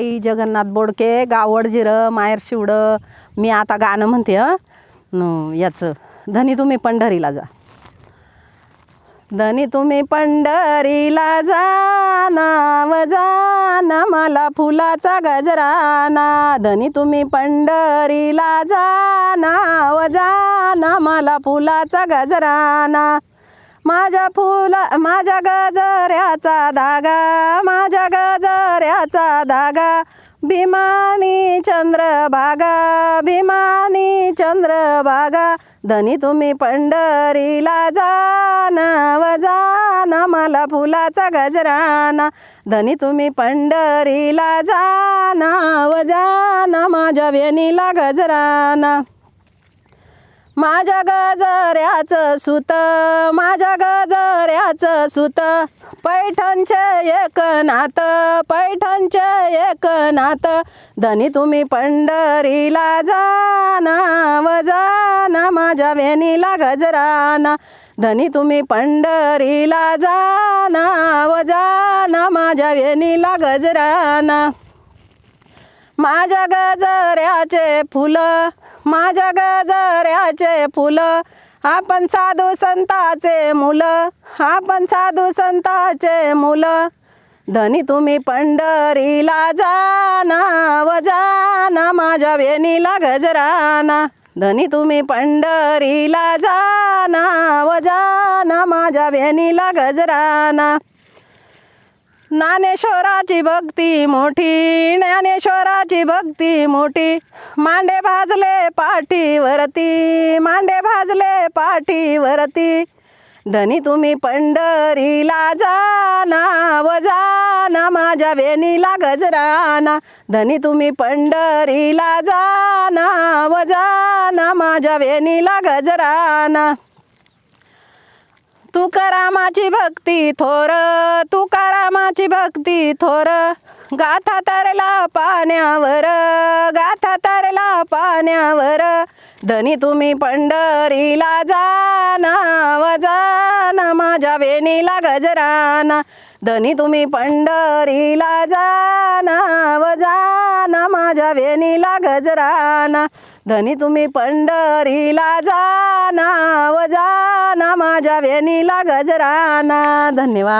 आई जगन्नाथ बोडके गावड जिरं माहेर शिवडं मी आता गाणं म्हणते हं. न याचं. धनी तुम्ही पंढरीला जा. धनी तुम्ही पंढरीला जा नाव जाना मला फुलाचा गजराना. धनी तुम्ही पंढरीला जा नाव जाना मला फुलाचा गजराना. माझ्या फुला माझ्या गजऱ्याचा धागा माझ्या गजऱ्याचा धागा भीमानी चंद्रभागा भीमानी चंद्रभागा धनी तुम्ही पंढरीला जाना व जाना मला फुलाचा गजराना धनी तुम्ही पंढरीला जाना व जाना माझ्या वेणीला गजराना. माझ्या गजऱ्याचं सुत माझ्या गजऱ्याचं सुत. पैठणचे एक नात पैठणचे एक नात. धनी तुम्ही पंढरीला जाना व जाना माझ्या वेणीला गजराना. धनी तुम्ही पंढरीला जाना व जाना माझ्या वेणीला गजराना. माझ्या गजऱ्याचे फुलं माझ्या गजऱ्याचे फुलं आपण साधू संताचे मुलं आपण साधू संताचे मुलं. धनी तुम्ही पंढरीला जाना व जाना माझ्या वेणीला गजराना. धनी तुम्ही पंढरीला जाना व जाना माझ्या वेणीला गजराना. ज्ञानेश्वराची भक्ती मोठी ज्ञानेश्वराची भक्ती मोठी. मांडे भाजले पाठीवरती मांडे भाजले पाठीवरती. धनी तुम्ही पंढरीला जाना व जाना माझ्या वेणीला गजराना. धनी तुम्ही पंढरीला जाना व जाना माझ्या वेणीला गजराना. तुकारामाची भक्ती थोर तुकारामाची भक्ती थोर. गाथा तरला पाण्यावर गाथा तरला पाण्यावर. धनी तुम्ही पंढरीला जाना व जाना माझ्या वेणीला गजराना. धनी तुम्ही पंढरीला जाना व जाना माझ्या वेणीला गजराना. धनी तुम्ही पंढरीला जाना माझ्या वेणीला गजराना. धन्यवाद.